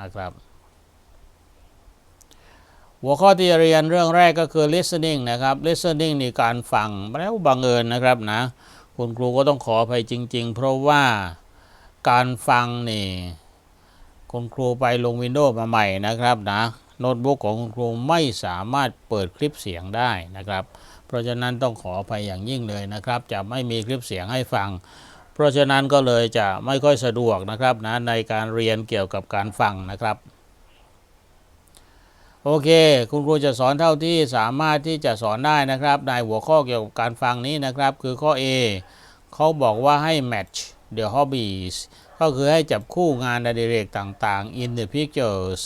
นะครับ หัวข้อที่เรียนเรื่องแรกก็คือ listening นะครับ listening นี่การฟังแล้วบังเอิญนะครับนะคุณครูก็ต้องขออภัยจริง ๆ เพราะว่าการฟังนี่คุณครูไปลง Windows มาใหม่นะครับนะโน้ตบุ๊กของคุณครูไม่สามารถเปิดคลิปเสียงได้นะครับ เพราะฉะนั้นต้องขออภัยอย่างยิ่งเลยนะครับ จะไม่มีคลิปเสียงให้ฟัง เพราะฉะนั้นก็เลยจะไม่ค่อยสะดวกนะครับนะในการเรียนเกี่ยวกับการฟังนะครับ โอเค คุณครูจะสอนเท่าที่สามารถที่จะสอนได้นะครับ ในหัวข้อเกี่ยวกับการฟังนี้นะครับ คือข้อ A เขาบอกว่าให้ match the hobbies ก็คือให้จับคู่งานอดิเรกต่างๆ in the pictures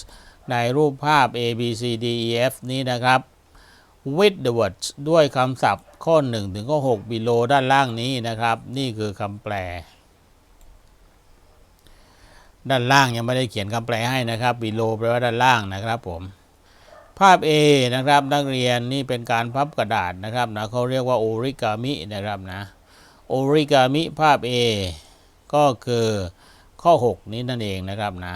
ในรูปภาพ A B C D E F นี้นะครับ with the words ด้วยคำศัพท์ ข้อ 1 ถึงข้อ 6 below ด้านล่างนี้นะครับ นี่คือคำแปล ด้านล่างยังไม่ได้เขียนคำแปลให้นะครับ below แปลว่าด้านล่างนะครับ ผม ภาพ A นะครับนักเรียนนี่เป็นการพับกระดาษนะครับนะเขาเรียกว่า origami นะครับนะ origami ภาพ A ก็คือข้อ 6 นี้นั่นเองนะครับนะ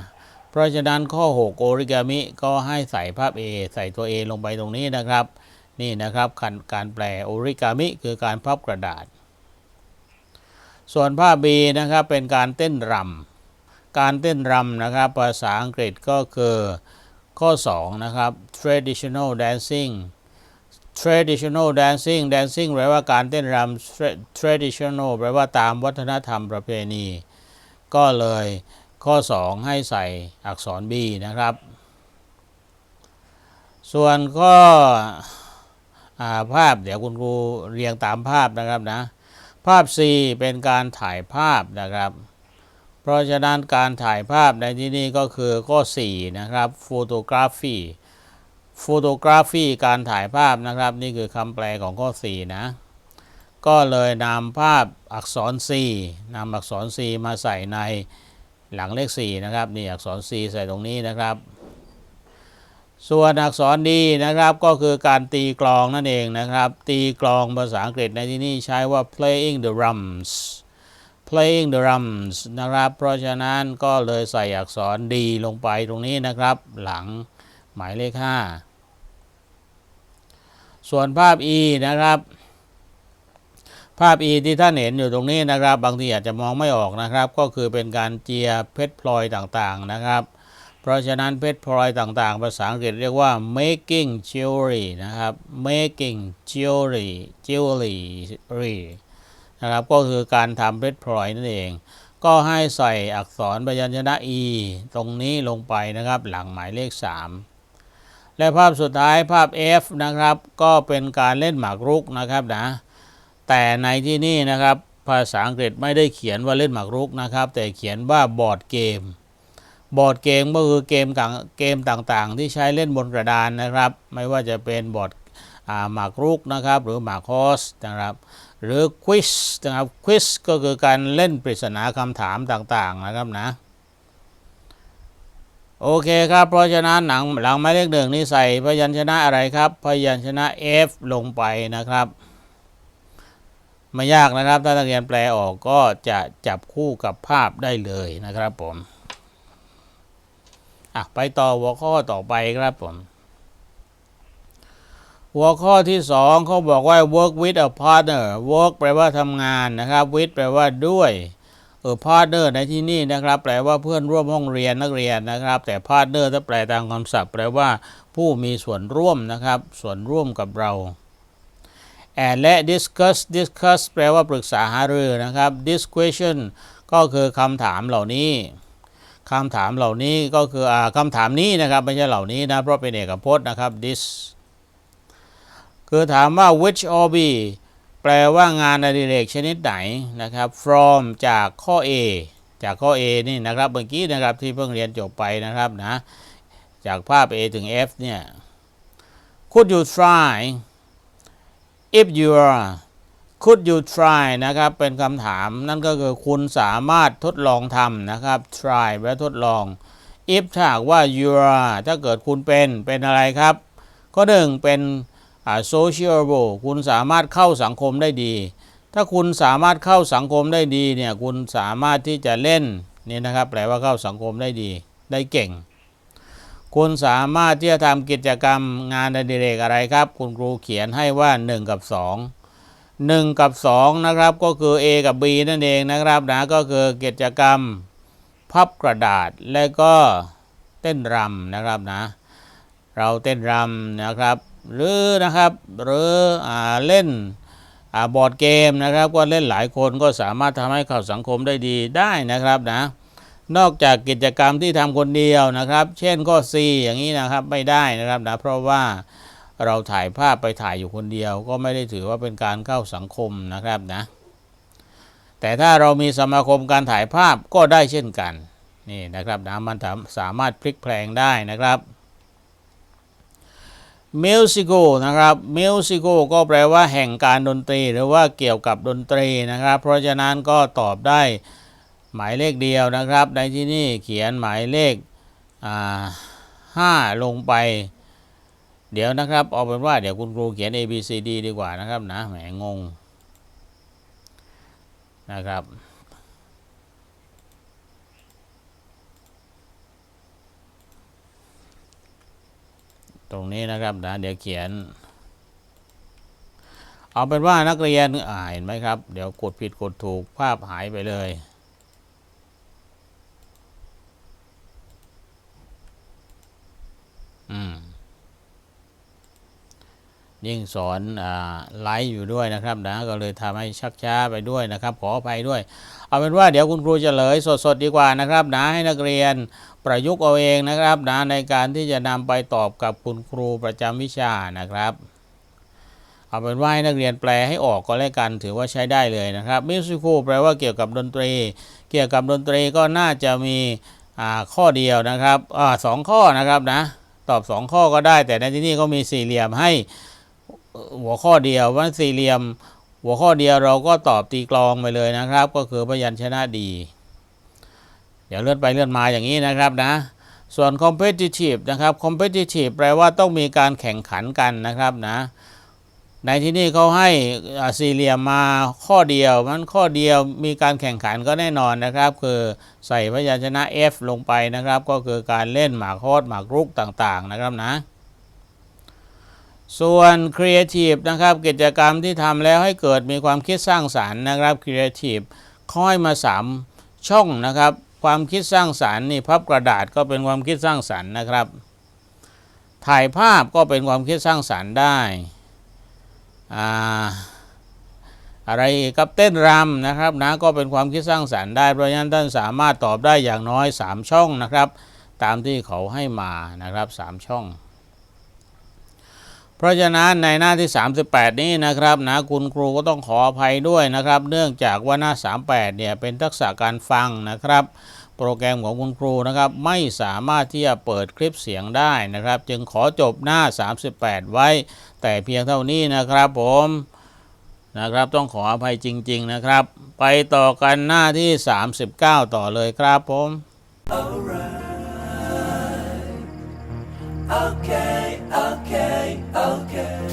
เพราะฉะนั้นข้อ6 origami ก็ให้ใส่ภาพ A ใส่ตัว A ลงไปตรงนี้นะครับ นี่นะครับการการแปล origami คือการพับกระดาษ ส่วนภาพ B นะครับเป็นการเต้นรำการเต้นรำนะครับภาษาอังกฤษก็คือข้อ 2 นะครับ traditional dancing traditional dancing dancing แปลว่าการเต้นรำ traditional แปลว่าตามวัฒนธรรมประเพณี ก็เลยข้อ 2 ให้ใส่อักษร B นะครับ ส่วนข้อ ภาพเดี๋ยวคุณครูเรียงตามภาพนะครับนะ ภาพ C เป็นการถ่ายภาพนะครับ เพราะฉะนั้นการถ่ายภาพในที่นี้ก็คือข้อ 4 นะครับ photography photography การถ่ายภาพนะครับ นี่คือคำแปลของข้อ 4 นะ ก็เลยนำภาพอักษร C นำอักษร C มาใส่ในหลังเลข 4 นะครับ นี่อักษร C ใส่ตรงนี้นะครับ ส่วนอักษรดีนะครับก็คือการตีกลองนั่นเองนะครับ ตีกลองภาษาอังกฤษในที่นี้ใช้ว่า playing the drums playing the drums นะครับ เพราะฉะนั้นก็เลยใส่อักษรดีลงไปตรงนี้นะครับ หลังหมายเลข 5 ส่วนภาพ E นะครับ ภาพ E ที่ท่านเห็นอยู่ตรงนี้นะครับ บางทีอาจจะมองไม่ออกนะครับ ก็คือเป็นการเจียเพชรพลอยต่างๆนะครับ เพราะฉะนั้นเพชรพลอยต่างๆ ภาษาอังกฤษเรียกว่า making jewelry นะครับ making jewelry jewelry นะครับก็คือการทำเพชรพลอยนั่นเอง ก็ให้ใส่อักษรพยัญชนะ e ตรงนี้ลงไปนะครับหลังหมายเลข 3 และภาพสุดท้ายภาพ F นะครับก็เป็นการเล่นหมากรุกนะครับนะแต่ในที่นี่นะครับภาษาอังกฤษไม่ได้เขียนว่าเล่นหมากรุกนะครับ แต่เขียนว่าบอร์ดเกม บอร์ดเกมก็คือเกมต่างเกมต่างๆ ที่ใช้เล่นบนกระดานนะครับ ไม่ว่าจะเป็นบอร์ดหมากรุกนะครับ หรือหมากฮอสนะครับ หรือควิสนะครับควิสก็คือการเล่นปริศนาคำถามต่างๆนะครับนะโอเคครับ เพราะฉะนั้นหนังหลังหมายเลขหนึ่งนี่ใส่พยัญชนะอะไรครับ พยัญชนะ F ลงไปนะครับ ไม่ยากนะครับ ถ้านักเรียนแปลออกก็จะจับคู่กับภาพได้เลยนะครับผม อะไปต่อหัวข้อต่อไปครับผม หัวข้อที่สองเขาบอกว่า work with a partner work แปลว่าทำงานนะครับ with แปลว่าด้วยเออ partner ในที่นี่นะครับ แปลว่าเพื่อนร่วมห้องเรียนนักเรียนนะครับ แต่ partner ถ้าแปลตามคำศัพท์ แปลว่าผู้มีส่วนร่วมนะครับ ส่วนร่วมกับเรา and และ discuss discuss แปลว่าปรึกษาหารือนะครับ this question ก็คือคำถามเหล่านี้ คำถามเหล่านี้ก็คืออคำถามนี้นะครับไม่ใช่เหล่านี้นะเพราะเป็นเอกพจน์นะครับ this คือถามว่า which hobby แปลว่างานอดิเรกชนิดไหนนะครับ from จากข้อ A จากข้อ A นี่นะครับเมื่อกี้นะครับที่เพิ่งเรียนจบไปนะครับนะจากภาพ A ถึง F เนี่ย could you try if you are could you try นะครับ เป็นคำถามนั่นก็คือคุณสามารถทดลองทำนะครับ try แปลทดลอง if ถ้าหากว่า you are ถ้าเกิดคุณเป็นเป็นอะไรครับข้อหนึ่งเป็น sociable คุณสามารถเข้าสังคมได้ดี ถ้าคุณสามารถเข้าสังคมได้ดีเนี่ยคุณสามารถที่จะเล่นนี่นะครับ แปลว่าเข้าสังคมได้ดี ได้เก่ง คุณสามารถที่จะทำกิจกรรมงานอดิเรกอะไรครับ คุณครูเขียนให้ว่า 1 กับ 2 1 กับ 2 นะครับ ก็คือ A กับ B นั่นเองนะครับนะก็คือกิจกรรม พับกระดาษและก็เต้นรำนะครับนะ เราเต้นรำนะครับ หรือนะครับหรืออาเล่นอาบอร์ดเกมนะครับ ก็เล่นหลายคนก็สามารถทำให้เข้าสังคมได้ดีได้นะครับนะนอกจากกิจกรรมที่ทำคนเดียวนะครับ เช่นข้อ C อย่างนี้นะครับไม่ได้นะครับนะเพราะว่า เราถ่ายภาพไปถ่ายอยู่คนเดียว ก็ไม่ได้ถือว่าเป็นการเข้าสังคมนะครับนะ แต่ถ้าเรามีสมาคมการถ่ายภาพก็ได้เช่นกันนี่นะครับนะมันสามารถพลิกแพลงได้นะครับมิวสิ c นะครับมิวสิ c ก็แปลว่าแห่งการดนตรี หรือว่าเกี่ยวกับดนตรีนะครับ เพราะฉะนั้นก็ตอบได้หมายเลขเดียวนะครับ ในที่นี่เขียนหมายเลขห้าลงไป เดี๋ยวนะครับเอาเป็นว่าเดี๋ยวคุณครูเขียน A B C D ดีกว่านะครับนะแหมงงนะครับตรงนี้นะครับนะเดี๋ยวเขียน เอาเป็นว่านักเรียนอ่าเห็นไหมครับ เดี๋ยวกดผิดกดถูกภาพหายไปเลย ยิ่งสอนไลฟ์อยู่ด้วยนะครับนะก็เลยทำให้ชักช้าไปด้วยนะครับ ขออภัยด้วย เอาเป็นว่าเดี๋ยวคุณครูจะเลยสดๆดีกว่านะครับนะให้นักเรียนประยุกต์เอาเองนะครับนะในการที่จะนำไปตอบกับคุณครูประจำวิชานะครับ เอาเป็นว่าให้นักเรียนแปลให้ออกก็แล้วกันถือว่าใช้ได้เลยนะครับมิวสิคูแปลว่าเกี่ยวกับดนตรี เกี่ยวกับดนตรีก็น่าจะมีข้อเดียวนะครับอสองข้อนะครับนะตอบสองข้อก็ได้ แต่ในที่นี้ก็มีสี่เหลี่ยมให้ หัวข้อเดียวว่าสี่เหลี่ยม หัวข้อเดียวเราก็ตอบตีกลองไปเลยนะครับ ก็คือพยัญชนะดีเดี๋ยวเลื่อนไปเลื่อนมาอย่างนี้นะครับนะ ส่วน competitive นะครับ competitive แปลว่าต้องมีการแข่งขันกันนะครับนะ ในที่นี่เขาให้สี่เหลี่ยมมาข้อเดียวมันข้อเดียวมีการแข่งขันก็แน่นอนนะครับ คือใส่พยัญชนะ F ลงไปนะครับ ก็คือการเล่นหมากฮอดหมากรุกต่างๆนะครับนะ ส่วน Creative นะครับกิจกรรมที่ทำแล้วให้เกิดมีความคิดสร้างสารรค์นะครับ Creative ค่อยมา 3 ช่องนะครับ ความคิดสร้างสารรค์นี่พับกระดาษก็เป็นความคิดสร้างสรรค์นะครับ ถ่ายภาพก็เป็นความคิดสร้างสรรค์ได้อ่าอะไรกับเต้นรำนะครับนะก็เป็นความคิดสร้างสรรค์ได้เพราะฉะนั้นท่านสามารถตอบได้อย่างน้อย 3 ช่องนะครับ ตามที่เขาให้มานะครับ 3 ช่อง เพราะฉะนั้นในหน้าที่ 38 นี้นะครับนะคุณครูก็ต้องขออภัยด้วยนะครับ เนื่องจากว่าหน้า 38 เนี่ยเป็นทักษะการฟังนะครับ โปรแกรมของคุณครูนะครับ ไม่สามารถที่จะเปิดคลิปเสียงได้นะครับ จึงขอจบหน้า 38 ไว้ แต่เพียงเท่านี้นะครับผมนะครับต้องขออภัยจริง ๆนะครับ ไปต่อกันหน้าที่ 39 ต่อเลยครับผม Okay, okay, okay.